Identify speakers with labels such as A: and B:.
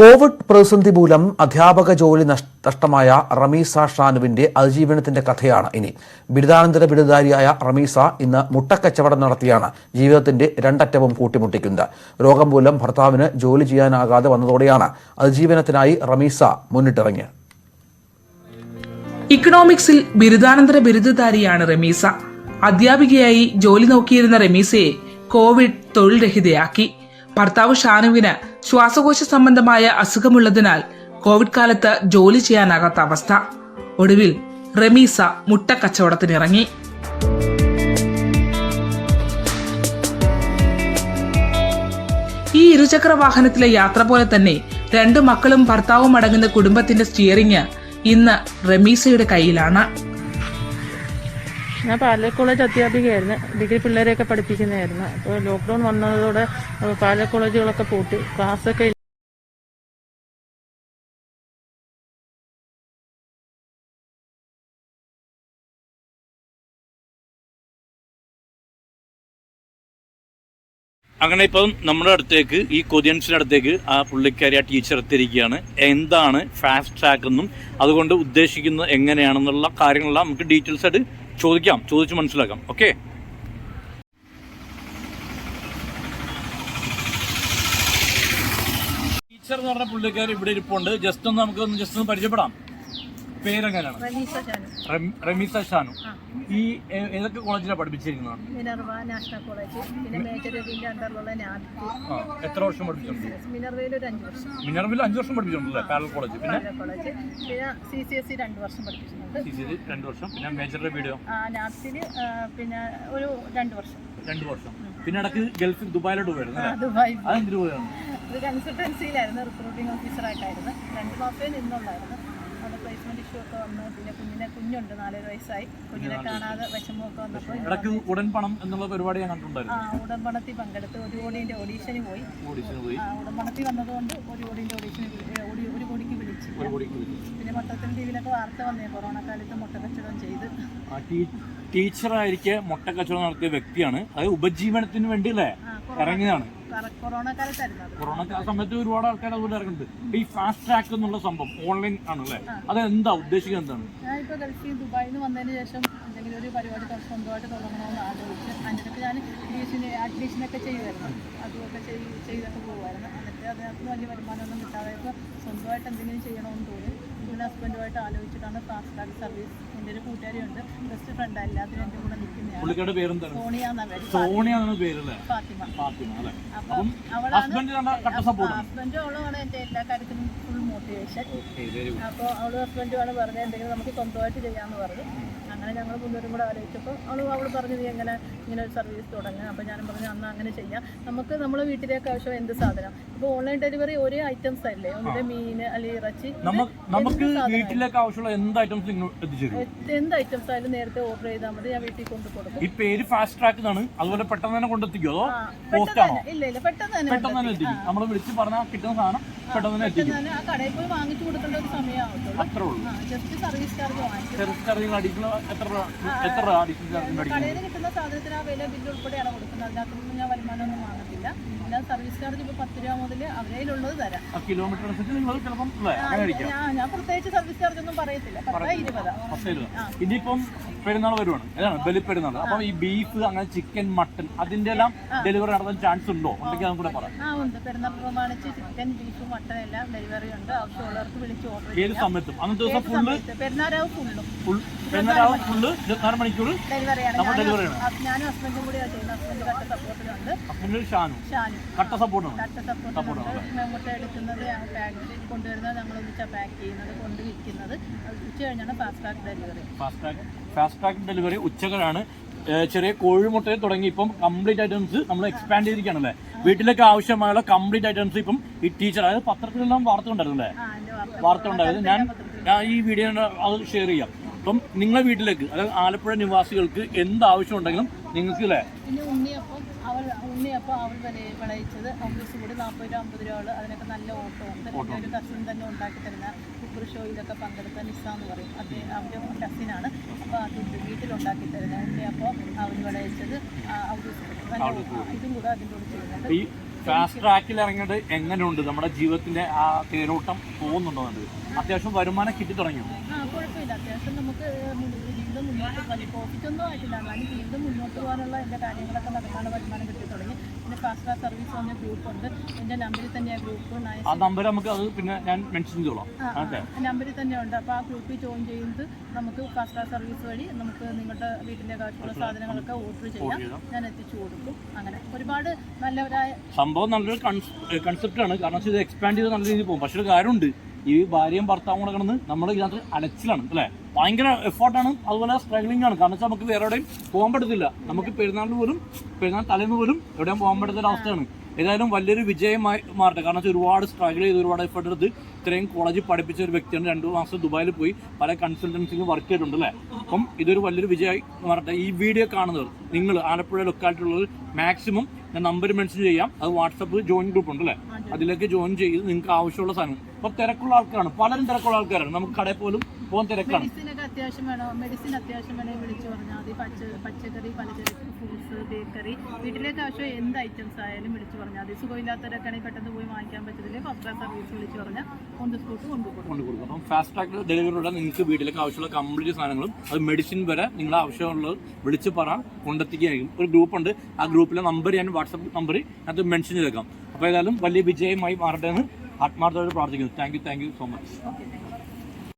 A: Covid പ്രതിസന്ധി മൂലം അധ്യാപക ജോലി നഷ്- നഷ്ടമായ റമീസ ഷാനുവിന്റെ അതിജീവനത്തിന്റെ കഥയാണ് ഇനി. ബിരുദാനന്തര ബിരുദധാരിയായ റമീസ ഇന്ന് മുട്ടക്കച്ചവടം നടത്തിയാണ് ജീവിതത്തിന്റെ രണ്ടറ്റവും കൂട്ടിമുട്ടിക്കുന്നത്. രോഗം മൂലം ഭർത്താവിന് ജോലി ചെയ്യാനാകാതെ വന്നതോടെയാണ് അതിജീവനത്തിനായി റമീസ മുന്നിട്ടിറങ്ങിയത്.
B: ഇക്കണോമിക്സിൽ ബിരുദാനന്തര ബിരുദധാരിയാണ് റമീസ. അധ്യാപികയായി ജോലി നോക്കിയിരുന്ന റമീസയെ കോവിഡ് തൊഴിൽ രഹിതയാക്കി. ഭർത്താവ് ഷാനുവിന് ശ്വാസകോശ സംബന്ധമായ അസുഖമുള്ളതിനാൽ കോവിഡ് കാലത്ത് ജോലി ചെയ്യാനാകാത്ത അവസ്ഥ. ഒടുവിൽ റമീസ മുട്ടക്കച്ചവടത്തിനിറങ്ങി. ഈ ഇരുചക്ര വാഹനത്തിലെ യാത്ര പോലെ തന്നെ രണ്ടു മക്കളും ഭർത്താവും അടങ്ങുന്ന കുടുംബത്തിന്റെ സ്റ്റിയറിംഗ് ഇന്ന് റമീസയുടെ കയ്യിലാണ്.
C: ഞാൻ പാലക്കാട് കോളേജ് അധ്യാപികയായിരുന്നു. ഡിഗ്രി പിള്ളേരെയൊക്കെ പഠിപ്പിക്കുന്നതായിരുന്നു. അപ്പോൾ ലോക്ക്ഡൗൺ വന്നതോടെ പാലക്കാട് കോളേജുകളൊക്കെ പൂട്ടി. ക്ലാസ്സൊക്കെ
D: അങ്ങനെ ഇപ്പം നമ്മുടെ അടുത്തേക്ക് ഈ കൊതിയൻസിന്റെ അടുത്തേക്ക് ആ പുള്ളിക്കാരി ആ ടീച്ചർ എത്തിയിരിക്കുകയാണ്. എന്താണ് ഫാസ്റ്റ് ട്രാക്ക് എന്നും അതുകൊണ്ട് ഉദ്ദേശിക്കുന്നത് എങ്ങനെയാണെന്നുള്ള കാര്യങ്ങളെല്ലാം നമുക്ക് ഡീറ്റെയിൽസ് ആയിട്ട് ചോദിക്കാം ചോദിച്ച് മനസ്സിലാക്കാം. ഓക്കെ ടീച്ചർ എന്ന് പറഞ്ഞ പുള്ളിക്കാർ ഇവിടെ ഇരിപ്പുണ്ട്. ജസ്റ്റ് ഒന്ന് നമുക്ക് ഒന്ന് ജസ്റ്റ് ഒന്ന് പരിചയപ്പെടാം. പേരെങ്ങനെയാണ് റമീസ ഷാനു. ഈ ഏതൊക്കെ കോളേജിലാണ് പഠിപ്പിച്ചിരിക്കുന്നത്?
E: Minerva national college. പിന്നെ മേജർ രവിന്റെ അണ്ടറിലുള്ള
D: എത്ര വർഷം പഠിപ്പിച്ചിട്ടുണ്ട്?
E: മിനർവയിൽ ഒരു അഞ്ച് വർഷം.
D: മിനർവയിൽ അഞ്ച് വർഷം പഠിപ്പിച്ചിട്ടുണ്ടല്ലേ? Parallel college. പിന്നെ?
E: കോളേജ്. പിന്നെ സി സി എസ് സി രണ്ട് വർഷം പഠിപ്പിച്ചിട്ടുണ്ട്.
D: സി സി രണ്ട് വർഷം. പിന്നെ മേജറുടെ വീഡിയോ
E: നാപ്സിൽ പിന്നെ ഒരു രണ്ട് വർഷം.
D: രണ്ട് വർഷം. പിന്നെ ഇടയ്ക്ക് ഗൾഫിൽ ദുബായിലോട്ട് പോയിരുന്നു
E: ദുബായ്.
D: അതെന്തിനു പോയാണ്
E: ഇത് കൺസൾട്ടൻസിയിലായിരുന്നു റിക്രൂട്ടിംഗ് ഓഫീസറായിട്ടായിരുന്നു രണ്ട് മാസമേ നിന്നുള്ളായിരുന്നു. അത് പ്ലേസ്മെന്റ് ഇഷ്യൂ ഒക്കെ വന്ന്. പിന്നെ കുഞ്ഞിനെ കുഞ്ഞുണ്ട് നാലര വയസ്സായി. കുഞ്ഞിനെ കാണാതെ വിഷമമൊക്കെ വന്നപ്പോൾ
D: ഉടൻ പണം എന്നുള്ള പരിപാടി ഞാൻ
E: ആ
D: കണ്ടിട്ടുണ്ടായിരുന്നു
E: ഉടമ്പണത്തിൽ പങ്കെടുത്ത് ഒരു കോടിന്റെ ഓഡീഷന് പോയി.
D: ഓഡിഷന് പോയി.
E: ആ, ഉടമ്പണത്തിൽ വന്നതുകൊണ്ട് ഒരു കോടിന്റെ ഓഡീഷന് ഒരു കോടിക്ക് വിളിച്ചു. പിന്നെ മൊത്തത്തിൽ ടി വിയിലൊക്കെ വാർത്ത വന്നേ കൊറോണ കാലത്ത് മുട്ട കച്ചവടം ചെയ്ത്.
D: ടീച്ചറായിരിക്കെ മുട്ട കച്ചവടം നടത്തിയ വ്യക്തിയാണ്. അത് ഉപജീവനത്തിന് വേണ്ടി അല്ലേ? ഇറങ്ങിയതാണ്.
E: കൊറോണ
D: സമയത്ത് ഒരുപാട് ആൾക്കാർ അതുപോലെ ഇറങ്ങുന്നുണ്ട്. ഈ ഫാസ്റ്റ് ട്രാക്ക് എന്നുള്ള സംഭവം ഓൺലൈൻ ആണല്ലേ അത് എന്താ ഉദ്ദേശിക്കുന്നത് എന്താണ്?
E: ഞാൻ ഇപ്പൊ ഗൾഫിൽ ദുബായിൽ നിന്ന് വന്നതിന് ശേഷം എന്തെങ്കിലും ഒരു പരിപാടി സ്വന്തമായിട്ട് തുടങ്ങണമെന്ന് ആലോചിച്ച് അതിനൊക്കെ ഞാൻ അഡ്മിഷന് അഡ്മിഷനൊക്കെ ചെയ്യുമായിരുന്നു അതുമൊക്കെ ചെയ്ത് ചെയ്തൊക്കെ പോകുമായിരുന്നു എന്നിട്ട് അതിനകത്ത് വലിയ വരുമാനമൊന്നും കിട്ടാതെ ഇപ്പോൾ സ്വന്തമായിട്ട് എന്തെങ്കിലും ചെയ്യണമെന്ന് തോന്നി. ഹസ്ബൻഡുമായിട്ട് ആലോചിച്ചിട്ടാണ് ഫാസ്റ്റ് ട്രാക്ക് സർവീസ് എന്റെ ഒരു കൂട്ടുകാരിയുണ്ട്. ബെസ്റ്റ് ഫ്രണ്ട് എല്ലാത്തിനും എന്റെ കൂടെ നിൽക്കുന്നതാണ്
D: പേരെന്താണ്?
E: സോണിയ
D: സോണിയ
E: ഫാത്തിമ.
D: ഫാത്തിമ. അല്ലേ?
E: അപ്പം
D: ഹസ്ബൻഡ്
E: അവളുമാണ് എന്റെ എല്ലാ കാര്യത്തിനും ഫുൾ മോട്ടിവേഷൻ അപ്പോൾ അവൾ ഹസ്ബൻഡുമാണ് പറഞ്ഞത് എന്തെങ്കിലും നമുക്ക് സ്വന്തമായിട്ട് ചെയ്യാന്ന് പറഞ്ഞു. അങ്ങനെ ഞങ്ങൾ മുന്നോട്ടും കൂടെ ആലോചിച്ചപ്പോൾ അവൾ അവൾ പറഞ്ഞു നീ എങ്ങനെ ഇങ്ങനെ ഒരു സർവീസ് തുടങ്ങുക? അപ്പോൾ ഞാൻ പറഞ്ഞു അന്ന് അങ്ങനെ ചെയ്യാം. നമുക്ക് നമ്മുടെ വീട്ടിലേക്ക് ആവശ്യം എന്ത് സാധനം? ഇപ്പോൾ ഓൺലൈൻ ഡെലിവറി ഒരേ ഐറ്റംസ് അല്ലേ? ഒന്നിന്റെ മീൻ അല്ലെങ്കിൽ ഇറച്ചി
D: നമുക്ക് വീട്ടിലേക്ക് ആവശ്യമുള്ള എന്ത് ഐറ്റംസ്
E: എന്ത് ഐറ്റംസ് ആയാലും നേരത്തെ ഓർഡർ ചെയ്താൽ മതി. ഞാൻ വീട്ടിൽ കൊണ്ട് കൊടുക്കും.
D: ഈ പേര് ഫാസ്റ്റ് ട്രാക്ക് എന്നാണ്. അതുപോലെ പെട്ടെന്ന് തന്നെ കൊണ്ടെത്തിക്കോ? അതോ പോസ്റ്റ് ആണോ?
E: ഇല്ല ഇല്ല പെട്ടെന്ന് തന്നെ
D: പെട്ടെന്ന് തന്നെ. എത്തിക്കും. നമ്മൾ വിളിച്ച് പറഞ്ഞാൽ കിട്ടുന്ന സാധനം പെട്ടെന്ന് തന്നെ എത്തിക്കും.
E: ആ കടയിൽ പോയി വാങ്ങിച്ചു കൊടുക്കേണ്ട ഒരു സമയമാവത്തുള്ളൂ.
D: അത്രേ ഉള്ളൂ.
E: ജസ്റ്റ് സർവീസ് ചാർജ്
D: വാങ്ങിച്ചു സർവീസ് ചാർജ് അടിക്കുന്ന
E: കടയിൽ കിട്ടുന്ന സാധനത്തിന് ആ വില ബില്ല് ഉൾപ്പെടെയാണ് കൊടുക്കുന്നത്. അതിനകത്തൊന്നും ഞാൻ വരുമാനമൊന്നും വാങ്ങത്തില്ല. പിന്നെ സർവീസ് ചാർജ് ഇപ്പൊ പത്ത് രൂപ മുതൽ അവരയിലുള്ളത് തരാം.
D: കിലോമീറ്റർ
E: ഞാൻ ഞാൻ പ്രത്യേകിച്ച് സർവീസ് ചാർജ് ഒന്നും പറയത്തില്ല. പത്ത് ഇരുപതാ.
D: ഇനിയിപ്പം പെരുന്നാൾ വരുവാണ്. ഏതാണ് ബലിപ്പെരുന്നാൾ. അപ്പം ഈ ബീഫ് അങ്ങനെ ചിക്കൻ മട്ടൺ അതിന്റെ എല്ലാം ഡെലിവറി നടത്താൻ ചാൻസ് ഉണ്ടോ? ഉണ്ടെങ്കിൽ അതും കൂടെ പറയാം.
E: ആ ഉണ്ട്. പെരുന്നാൾ പ്രമാണിച്ച് ചിക്കൻ ബീഫ് മട്ടൻ എല്ലാം ഡെലിവറി ഉണ്ട്. ആവശ്യമുള്ളവർക്ക് വിളിച്ച് ഓർഡർ
D: ഏത് സമയത്തും? അന്നത്തെ ദിവസം ഫുള്ള്
E: പെരുന്നാൾ ഫുള്ളും
D: ഫുള്ള് ഇരുപത്തിനാല് മണിക്കൂർ നമ്മൾ ഡെലിവറി
E: ഞാനും ഹസ്ബൻഡും കൂടിയാണ് ചെയ്യുന്നത്. ഹസ്ബൻഡ് കട്ട സപ്പോർട്ടിലുണ്ട്
D: ഹസ്ബൻഡ് ഷാനു.
E: ഷാനു.
D: കട്ട സപ്പോർട്ടാണ്
E: കട്ട സപ്പോർട്ടുണ്ട് മുട്ട എടുക്കുന്നത് പാക്ക് കൊണ്ടുവരുന്നത് നമ്മൾ ഒന്നിച്ചാണ് പാക്ക് ചെയ്യുന്നത് കൊണ്ട് വിൽക്കുന്നത്. അത് ഉച്ച കഴിഞ്ഞാണ് fast track delivery
D: fast track fast track delivery ഉച്ചകളാണ് ചെറിയ കോഴിമുട്ടയിൽ തുടങ്ങി ഇപ്പം കംപ്ലീറ്റ് ഐറ്റംസ് നമ്മൾ എക്സ്പാൻഡ് ചെയ്തിരിക്കുകയാണല്ലേ? വീട്ടിലേക്ക് ആവശ്യമായുള്ള കംപ്ലീറ്റ് ഐറ്റംസ് ഇപ്പം ഈ ടീച്ചർ അതായത് പത്രത്തിലെല്ലാം വാർത്ത ഉണ്ടായിരുന്നു അല്ലേ
E: വാർത്ത.
D: ഉണ്ടായിരുന്നു. ഞാൻ ഞാൻ ഈ വീഡിയോ അത് ഷെയർ ചെയ്യാം. അപ്പം നിങ്ങളെ വീട്ടിലേക്ക് അതായത് ആലപ്പുഴ നിവാസികൾക്ക് എന്ത് ആവശ്യം ഉണ്ടെങ്കിലും നിങ്ങൾക്ക് അല്ലേ
E: പിന്നെ ഉണ്ണിയപ്പം അവൾ ഉണ്ണിയപ്പം അവൾ വില വിളയിച്ചത് ഓഫീസ് കൂടി നാൽപ്പത് രൂപ അമ്പത് രൂപ അതിനൊക്കെ നല്ല ഓട്ടോ ഉണ്ട്. ഒരു കസിൻ തന്നെ ഉണ്ടാക്കി തരുന്ന കുക്കർ ഷോയിലൊക്കെ പങ്കെടുത്ത നിസ എന്ന് പറയും. അത് അവരുടെ കസിനാണ് അപ്പോൾ അത് വീട്ടിലുണ്ടാക്കി തരുന്ന ഉണ്ണിയപ്പം അവൾ വിളയിച്ചത് ഓഫീസ് കൂടി. ഇതും കൂടെ അതിന്റെ കൂടെ ചെയ്യുന്നുണ്ട്.
D: ഫാസ്റ്റ് ട്രാക്കിൽ ഇറങ്ങിയത് എങ്ങനെയുണ്ട്? നമ്മുടെ ജീവിതത്തിന്റെ ആ തേരോട്ടം പോകുന്നുണ്ടോ? അത്യാവശ്യം വരുമാനം കിട്ടി തുടങ്ങിയോ
E: നമുക്ക് വീണ്ടും ജീവിതം മുന്നോട്ട് പോകാൻ പ്രോഫിറ്റ് ഒന്നും ആയിട്ടില്ല. എന്നാലും ജീവിതം മുന്നോട്ട് പോകാനുള്ള എന്റെ കാര്യങ്ങളൊക്കെ നടക്കാണ് വരുമാനം കിട്ടി തുടങ്ങി. പിന്നെ ഫാസ്റ്റ് ട്രാക്ക് സർവീസ് പറഞ്ഞ ഗ്രൂപ്പ് ഉണ്ട്. എന്റെ നമ്പറിൽ തന്നെ ഗ്രൂപ്പ് നയൻ
D: ആ നമ്പർ നമുക്ക് അത് പിന്നെ ഞാൻ മെൻഷൻ ചെയ്തോളാം.
E: നമ്പറിൽ തന്നെ ഉണ്ട്. അപ്പോൾ ആ ഗ്രൂപ്പിൽ ജോയിൻ ചെയ്യുന്നത് നമുക്ക് ഫാസ്റ്റ് ട്രാക്ക് സർവീസ് വഴി നമുക്ക് നിങ്ങളുടെ വീട്ടിന്റെ കാര്യത്തിലുള്ള സാധനങ്ങളൊക്കെ ഓർഡർ ചെയ്യാം. ഞാൻ എത്തിച്ചു കൊടുക്കും. അങ്ങനെ ഒരുപാട് നല്ലവരായ
D: സംഭവം നല്ലൊരു കൺസെപ്റ്റ് ആണ്. കാരണം ഇത് എക്സ്പാൻഡ് ചെയ്ത് നല്ല രീതിയിൽ പോകും. പക്ഷേ ഒരു കാര്യമുണ്ട്. ഈ ഭാര്യയും ഭർത്താവും കൂടെ കിടന്ന് നമ്മുടെ ഇതിനകത്ത് അലച്ചിലാണ് അല്ലേ? ഭയങ്കര എഫേർട്ടാണ് അതുപോലെ സ്ട്രഗ്ലിംഗ് ആണ് കാരണം വെച്ചാൽ നമുക്ക് വേറെ എവിടെയും പോകാൻ പറ്റത്തില്ല. നമുക്ക് പെരുന്നാളിന് പോലും പെരുന്നാൾ തലേന്ന് പോലും എവിടെയും പോകാൻ പറ്റാത്ത അവസ്ഥയാണ് ഏതായാലും വലിയൊരു വിജയമായി മാറട്ടെ. കാരണം വെച്ചാൽ ഒരുപാട് സ്ട്രഗിൾ ചെയ്ത് ഒരുപാട് എഫേർട്ട് എടുത്ത് ഇത്രയും കോളേജിൽ പഠിപ്പിച്ച ഒരു വ്യക്തിയാണ്. രണ്ട് മാസം ദുബായിൽ പോയി പല കൺസൾട്ടൻസിലും വർക്ക് ചെയ്തിട്ടുണ്ട് അല്ലേ? അപ്പം ഇതൊരു വലിയൊരു വിജയമായി മാറട്ടെ. ഈ വീഡിയോ കാണുന്നവർ നിങ്ങൾ ആലപ്പുഴ ലൊക്കാലിറ്റിയിലുള്ളത് മാക്സിമം ഞാൻ നമ്പർ മെൻഷൻ ചെയ്യാം. അത് വാട്സപ്പ് ജോയിൻ ഗ്രൂപ്പ് ഉണ്ട് അല്ലേ? അതിലേക്ക് ജോയിൻ ചെയ്ത് നിങ്ങൾക്ക് ആവശ്യമുള്ള സാധനം ഇപ്പം തിരക്കുള്ള ആൾക്കാരാണ്. പലരും തിരക്കുള്ള ആൾക്കാരാണ്. നമുക്ക് കടയിൽ പോലും പോകാൻ തിരക്കാണ്.
E: മെഡിസിനൊക്കെ അത്യാവശ്യം വേണോ? മെഡിസിൻ അത്യാവശ്യം വിളിച്ചു പറഞ്ഞാൽ മതി. പച്ച പച്ചക്കറി പലചരക്ക് ഫ്രൂട്ട്സ് ബേക്കറി വീട്ടിലേക്ക് ആവശ്യം എന്ത് ഐറ്റംസ് ആയാലും വിളിച്ചു പറഞ്ഞാൽ മതി. സുഖമില്ലാത്തവരൊക്കെ ആണെങ്കിൽ പെട്ടെന്ന് പോയി വാങ്ങിക്കാൻ പറ്റത്തില്ലേ? ഫസ്റ്റ് ക്ലാസ് സർവീസ് വിളിച്ചു പറഞ്ഞാൽ കൊണ്ടുപോകും
D: അപ്പം ഫാസ്റ്റ് ട്രാക്ക് ഡെലിവറിയുടെ നിങ്ങൾക്ക് വീട്ടിലേക്ക് ആവശ്യമുള്ള കംപ്ലീറ്റ് സാധനങ്ങളും അത് മെഡിസിൻ വരെ നിങ്ങൾ ആവശ്യമുള്ളത് വിളിച്ച് പറ കൊണ്ടെത്തിക്കുകയായിരിക്കും. ഒരു ഗ്രൂപ്പ് ഉണ്ട്. ആ ഗ്രൂപ്പിലെ നമ്പർ ഞാൻ വാട്സപ്പ് നമ്പർ അത് മെൻഷൻ ചെയ്തേക്കാം. അപ്പോൾ ഏതായാലും വലിയ വിജയമായി മാറട്ടെ എന്ന് ആത്മാർത്ഥമായിട്ട് പ്രാർത്ഥിക്കുന്നു. Thank you thank you so much